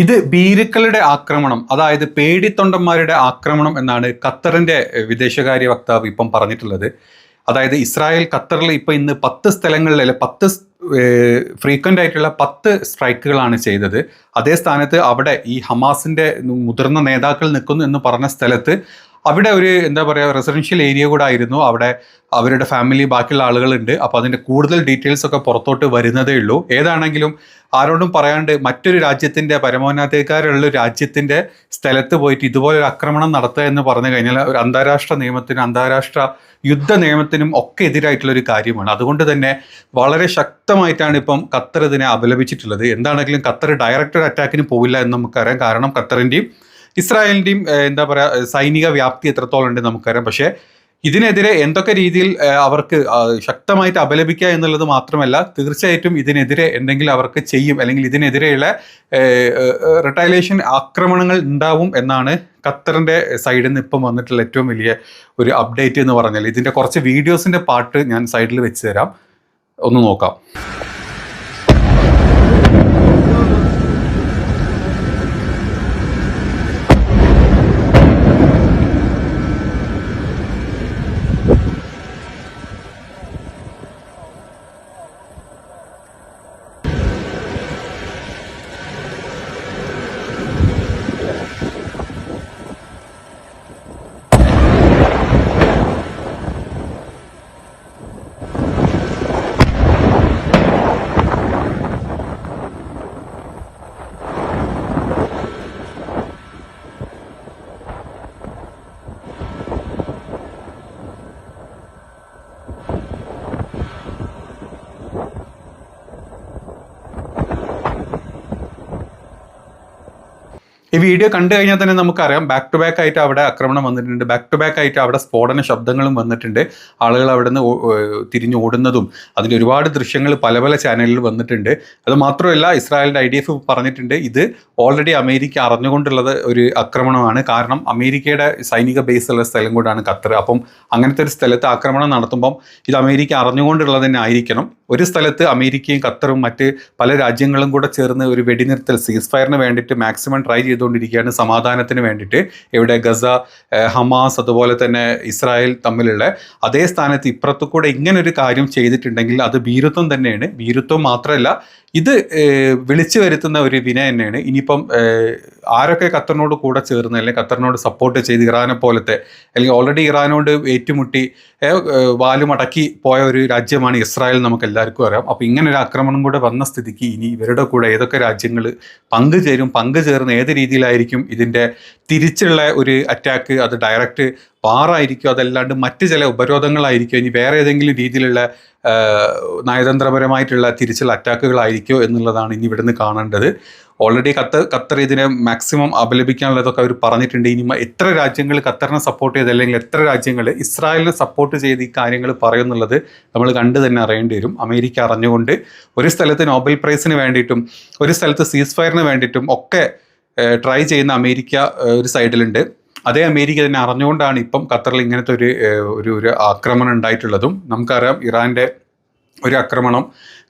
ഇത് ഭീരുക്കളുടെ ആക്രമണം അതായത് പേടിത്തൊണ്ടന്മാരുടെ ആക്രമണം എന്നാണ് ഖത്തറിന്റെ വിദേശകാര്യ വക്താവ് ഇപ്പം പറഞ്ഞിട്ടുള്ളത്. അതായത് ഇസ്രായേൽ ഖത്തറിൽ ഇപ്പം ഇന്ന് പത്ത് സ്ഥലങ്ങളിൽ അല്ലെ പത്ത് ഫ്രീക്വന്റ് ആയിട്ടുള്ള പത്ത് സ്ട്രൈക്കുകളാണ് ചെയ്തത്. അതേ സ്ഥാനത്ത് അവിടെ ഈ ഹമാസിന്റെ മുതിർന്ന നേതാക്കൾ നിൽക്കുന്നു എന്ന് പറഞ്ഞ സ്ഥലത്ത് അവിടെ ഒരു എന്താ പറയുക റെസിഡൻഷ്യൽ ഏരിയ കൂടെ ആയിരുന്നു അവിടെ അവരുടെ ഫാമിലി ബാക്കിയുള്ള ആളുകളുണ്ട്. അപ്പോൾ അതിന്റെ കൂടുതൽ ഡീറ്റെയിൽസ് ഒക്കെ പുറത്തോട്ട് വരുന്നതേ ഉള്ളൂ. ഏതാണെങ്കിലും ആരോടും പറയാണ്ട് മറ്റൊരു രാജ്യത്തിന്റെ പരമോന്നതാധികാരമുള്ള ഒരു രാജ്യത്തിന്റെ സ്ഥലത്ത് പോയിട്ട് ഇതുപോലെ ഒരു ആക്രമണം നടത്തുക എന്ന് പറഞ്ഞു കഴിഞ്ഞാൽ ഒരു അന്താരാഷ്ട്ര നിയമത്തിനും അന്താരാഷ്ട്ര യുദ്ധ നിയമത്തിനും ഒക്കെ എതിരായിട്ടുള്ള ഒരു കാര്യമാണ്. അതുകൊണ്ട് തന്നെ വളരെ ശക്തമായിട്ടാണ് ഇപ്പം ഖത്തർ ഇതിനെ അപലപിച്ചിട്ടുള്ളത്. എന്താണെങ്കിലും ഖത്തർ ഡയറക്റ്റ് അറ്റാക്കിന് പോവില്ല എന്ന് നമുക്കറിയാം. കാരണം ഖത്തറിന്റെയും ഇസ്രായേലിന്റെയും എന്താ പറയുക സൈനിക വ്യാപ്തി എത്രത്തോളം ഉണ്ട് നമുക്കറിയാം. പക്ഷേ ഇതിനെതിരെ എന്തൊക്കെ രീതിയിൽ അവർക്ക് ശക്തമായിട്ട് അപലപിക്കുക എന്നുള്ളത് മാത്രമല്ല തീർച്ചയായിട്ടും ഇതിനെതിരെ എന്തെങ്കിലും അവർക്ക് ചെയ്യും അല്ലെങ്കിൽ ഇതിനെതിരെയുള്ള റിട്ടൈലേഷൻ ആക്രമണങ്ങൾ ഉണ്ടാവും എന്നാണ് ഖത്തറിന്റെ സൈഡിൽ നിന്ന് ഇപ്പം വന്നിട്ടുള്ള ഏറ്റവും വലിയ ഒരു അപ്ഡേറ്റ് എന്ന് പറഞ്ഞാൽ. ഇതിന്റെ കുറച്ച് വീഡിയോസിന്റെ പാട്ട് ഞാൻ സൈഡിൽ വെച്ച് തരാം. ഒന്ന് നോക്കാം. ഈ വീഡിയോ കണ്ടു കഴിഞ്ഞാൽ തന്നെ നമുക്കറിയാം. ബാക്ക് ടു ബാക്ക് ആയിട്ട് അവിടെ ആക്രമണം വന്നിട്ടുണ്ട്. ബാക്ക് ടു ബാക്ക് ആയിട്ട് അവിടെ സ്ഫോടന ശബ്ദങ്ങളും വന്നിട്ടുണ്ട്. ആളുകൾ അവിടെ നിന്ന് തിരിഞ്ഞു ഓടുന്നതും അതിന്റെ ഒരുപാട് ദൃശ്യങ്ങൾ പല പല ചാനലിൽ വന്നിട്ടുണ്ട്. അത് മാത്രമല്ല ഇസ്രായേലിന്റെ ഐ ഡി എഫ് പറഞ്ഞിട്ടുണ്ട്. ഇത് ഓൾറെഡി അമേരിക്ക അറിഞ്ഞുകൊണ്ടുള്ളത് ഒരു ആക്രമണമാണ്. കാരണം അമേരിക്കയുടെ സൈനിക ബേസ് ഉള്ള സ്ഥലം കൂടാണ് ഖത്തർ. അപ്പം അങ്ങനത്തെ ഒരു സ്ഥലത്ത് ആക്രമണം നടത്തുമ്പം ഇത് അമേരിക്ക അറിഞ്ഞുകൊണ്ടുള്ളത് തന്നെ ആയിരിക്കണം. ഒരു സ്ഥലത്ത് അമേരിക്കയും ഖത്തറും മറ്റ് പല രാജ്യങ്ങളും കൂടെ ചേർന്ന് ഒരു വെടിനിർത്തൽ സീസ് ഫയറിന് വേണ്ടിയിട്ട് മാക്സിമം ട്രൈ ചെയ്തുകൊണ്ടിരിക്കുകയാണ്. സമാധാനത്തിന് വേണ്ടിയിട്ട് ഇവിടെ ഗസ ഹമാസ് അതുപോലെ തന്നെ ഇസ്രായേൽ തമ്മിലുള്ള അതേ സ്ഥാനത്ത് ഇപ്പുറത്തു കൂടെ ഇങ്ങനെ ഒരു കാര്യം ചെയ്തിട്ടുണ്ടെങ്കിൽ അത് ഭീരുത്വം തന്നെയാണ്. ഭീരുത്വം മാത്രമല്ല ഇത് വിളിച്ചു വരുത്തുന്ന ഒരു വിന തന്നെയാണ്. ഇനിയിപ്പം ആരൊക്കെ ഖത്തറിനോട് കൂടെ ചേർന്ന് അല്ലെങ്കിൽ ഖത്തറിനോട് സപ്പോർട്ട് ചെയ്ത് ഇറാനെ പോലത്തെ അല്ലെങ്കിൽ ഓൾറെഡി ഇറാനോട് ഏറ്റുമുട്ടി വാലുമടക്കി പോയ ഒരു രാജ്യമാണ് ഇസ്രായേൽ നമുക്ക് എല്ലാവർക്കും അറിയാം. അപ്പോൾ ഇങ്ങനെ ഒരു ആക്രമണം കൂടെ വന്ന സ്ഥിതിക്ക് ഇനി ഇവരുടെ കൂടെ ഏതൊക്കെ രാജ്യങ്ങൾ പങ്കുചേരും പങ്കുചേർന്ന് ഏത് രീതിയിലായിരിക്കും ഇതിന്റെ തിരിച്ചുള്ള ഒരു അറ്റാക്ക് അത് ഡയറക്റ്റ് പാറായിരിക്കും അതല്ലാണ്ട് മറ്റ് ചില ഉപരോധങ്ങളായിരിക്കും ഇനി വേറെ ഏതെങ്കിലും രീതിയിലുള്ള നയതന്ത്രപരമായിട്ടുള്ള തിരിച്ചുള്ള അറ്റാക്കുകളായിരിക്കോ എന്നുള്ളതാണ് ഇനി ഇവിടുന്ന് കാണേണ്ടത്. ഓൾറെഡി ഖത്തർ ഖത്തർ ഇതിനെ മാക്സിമം അപലപിക്കാനുള്ളതൊക്കെ അവർ പറഞ്ഞിട്ടുണ്ട്. ഇനി എത്ര രാജ്യങ്ങൾ ഖത്തറിനെ സപ്പോർട്ട് ചെയ്ത് അല്ലെങ്കിൽ എത്ര രാജ്യങ്ങൾ ഇസ്രായേലിനെ സപ്പോർട്ട് ചെയ്ത് ഈ കാര്യങ്ങൾ പറയുന്നുള്ളത് നമ്മൾ കണ്ടു തന്നെ അറിയേണ്ടി വരും. അമേരിക്ക അറിഞ്ഞുകൊണ്ട് ഒരു സ്ഥലത്ത് നോബൽ പ്രൈസിന് വേണ്ടിയിട്ടും ഒരു സ്ഥലത്ത് സീസ് ഫയറിന് വേണ്ടിയിട്ടും ഒക്കെ ട്രൈ ചെയ്യുന്ന അമേരിക്ക ഒരു സൈഡിലുണ്ട് അതേ അമേരിക്ക തന്നെ അറിഞ്ഞുകൊണ്ടാണ് ഇപ്പം ഖത്തറിൽ ഇങ്ങനത്തെ ഒരു ഒരു ആക്രമണം ഉണ്ടായിട്ടുള്ളതും. നമുക്കറിയാം ഇറാന്റെ ഒരു ആക്രമണം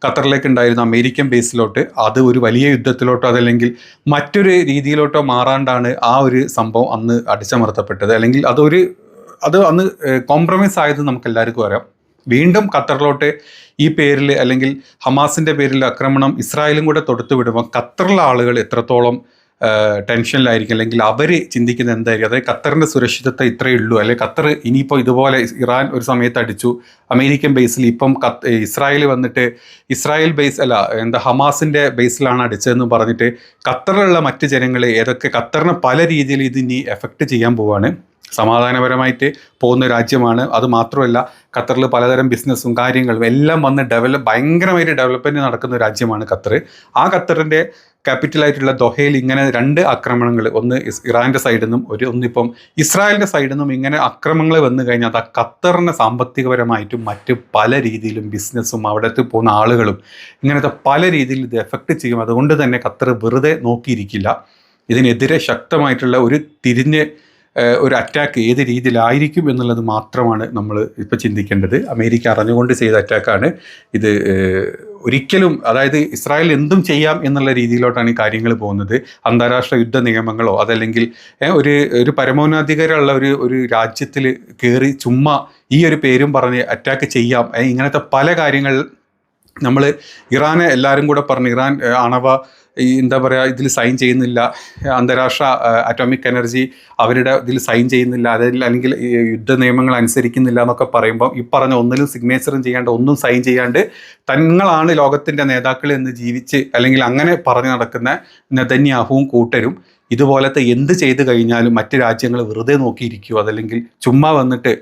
ഖത്തറിലേക്ക് ഉണ്ടായിരുന്ന അമേരിക്കൻ ബേസിലോട്ട്. അത് ഒരു വലിയ യുദ്ധത്തിലോട്ടോ അതല്ലെങ്കിൽ മറ്റൊരു രീതിയിലോട്ടോ മാറാണ്ടാണ് ആ ഒരു സംഭവം അന്ന് അടിച്ചമർത്തപ്പെട്ടത്. അല്ലെങ്കിൽ അതൊരു അത് അന്ന് കോംപ്രമൈസ് ആയത് നമുക്ക് എല്ലാവർക്കും അറിയാം. വീണ്ടും ഖത്തറിലോട്ട് ഈ പേരിൽ അല്ലെങ്കിൽ ഹമാസിന്റെ പേരിൽ ആക്രമണം ഇസ്രായേലും കൂടെ തൊടുത്തു വിടുമ്പോൾ ഖത്തറിലെ ആളുകൾ എത്രത്തോളം ടെൻഷനിലായിരിക്കും. അല്ലെങ്കിൽ അവർ ചിന്തിക്കുന്നത് എന്തായിരിക്കും? അതായത് ഖത്തറിന്റെ സുരക്ഷിതത്വം ഇത്രയേ ഉള്ളൂ. അല്ലെങ്കിൽ ഖത്തർ ഇനിയിപ്പോൾ ഇതുപോലെ ഇറാൻ ഒരു സമയത്ത് അടിച്ചു. അമേരിക്കൻ ബേസിൽ ഇപ്പം കത്ത് ഇസ്രായേൽ വന്നിട്ട് ഇസ്രായേൽ ബേസ് അല്ല എന്താ ഹമാസിന്റെ ബേസിലാണ് അടിച്ചതെന്ന് പറഞ്ഞിട്ട് ഖത്തറിലുള്ള മറ്റ് ജനങ്ങൾ ഏതൊക്കെ ഖത്തറിനെ പല രീതിയിൽ ഇത് ഇനി എഫക്റ്റ് ചെയ്യാൻ പോവാണ്. സമാധാനപരമായിട്ട് പോകുന്ന രാജ്യമാണ്. അത് മാത്രമല്ല ഖത്തറിൽ പലതരം ബിസിനസ്സും കാര്യങ്ങളും എല്ലാം വന്ന് ഡെവലപ്പ് ഭയങ്കരമായിട്ട് ഡെവലപ്മെന്റ് നടക്കുന്ന രാജ്യമാണ് ഖത്തർ ആ ഖത്തറിന്റെ ക്യാപിറ്റലായിട്ടുള്ള ദൊഹയിൽ ഇങ്ങനെ രണ്ട് ആക്രമണങ്ങൾ ഒന്ന് ഇറാന്റെ സൈഡിൽ നിന്നും ഒരു ഒന്നിപ്പം ഇസ്രായേലിന്റെ സൈഡിൽ നിന്നും ഇങ്ങനെ ആക്രമണങ്ങൾ വന്നു കഴിഞ്ഞാൽ ആ ഖത്തറിനെ സാമ്പത്തികപരമായിട്ടും മറ്റ് പല രീതിയിലും ബിസിനസ്സും അവിടത്തെ പോകുന്ന ആളുകളും ഇങ്ങനത്തെ പല രീതിയിൽ ഇത് എഫക്റ്റ് ചെയ്യും. അതുകൊണ്ട് തന്നെ ഖത്തർ വെറുതെ നോക്കിയിരിക്കില്ല. ഇതിനെതിരെ ശക്തമായിട്ടുള്ള ഒരു തിരിഞ്ഞ് ഒരു അറ്റാക്ക് ഏത് രീതിയിലായിരിക്കും എന്നുള്ളത് മാത്രമാണ് നമ്മൾ ഇപ്പോൾ ചിന്തിക്കേണ്ടത്. അമേരിക്ക അറിഞ്ഞുകൊണ്ട് ചെയ്ത അറ്റാക്കാണ് ഇത് ഒരിക്കലും അതായത് ഇസ്രായേൽ എന്തും ചെയ്യാം എന്നുള്ള രീതിയിലോട്ടാണ് ഈ കാര്യങ്ങൾ പോകുന്നത്. അന്താരാഷ്ട്ര യുദ്ധ നിയമങ്ങളോ അതല്ലെങ്കിൽ ഒരു ഒരു പരമോന്നാധികാരമുള്ള ഒരു ഒരു രാജ്യത്തിൽ കയറി ചുമ്മാ ഈ ഒരു പേരും പറഞ്ഞ് അറ്റാക്ക് ചെയ്യാം. ഇങ്ങനത്തെ പല കാര്യങ്ങൾ നമ്മൾ ഇറാനെ എല്ലാവരും കൂടെ പറഞ്ഞു ഇറാൻ ആണവ ഈ എന്താ പറയുക ഇതിൽ സൈൻ ചെയ്യുന്നില്ല. അന്താരാഷ്ട്ര അറ്റോമിക് എനർജി അവരുടെ ഇതിൽ സൈൻ ചെയ്യുന്നില്ല. അതിൽ അല്ലെങ്കിൽ യുദ്ധ നിയമങ്ങൾ അനുസരിക്കുന്നില്ല എന്നൊക്കെ പറയുമ്പോൾ ഈ പറഞ്ഞ ഒന്നിലും സിഗ്നേച്ചറും ചെയ്യാണ്ട് ഒന്നും സൈൻ ചെയ്യാണ്ട് തങ്ങളാണ് ലോകത്തിന്റെ നേതാക്കൾ എന്ന് ജീവിച്ച് അല്ലെങ്കിൽ അങ്ങനെ പറഞ്ഞു നടക്കുന്ന നെതന്യാഹുവും കൂട്ടരും ഇതുപോലത്തെ എന്ത് ചെയ്തു കഴിഞ്ഞാലും മറ്റ് രാജ്യങ്ങൾ വെറുതെ നോക്കിയിരിക്കുമോ അതല്ലെങ്കിൽ ചുമ്മാ വന്നിട്ട്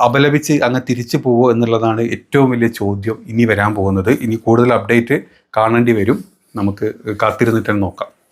അപലപിച്ച് അങ്ങ് തിരിച്ചു പോവോ എന്നുള്ളതാണ് ഏറ്റവും വലിയ ചോദ്യം ഇനി വരാൻ പോകുന്നത്. ഇനി കൂടുതൽ അപ്ഡേറ്റ് കാണേണ്ടി വരും. നമുക്ക് കാത്തിരുന്നിട്ട് നോക്കാം.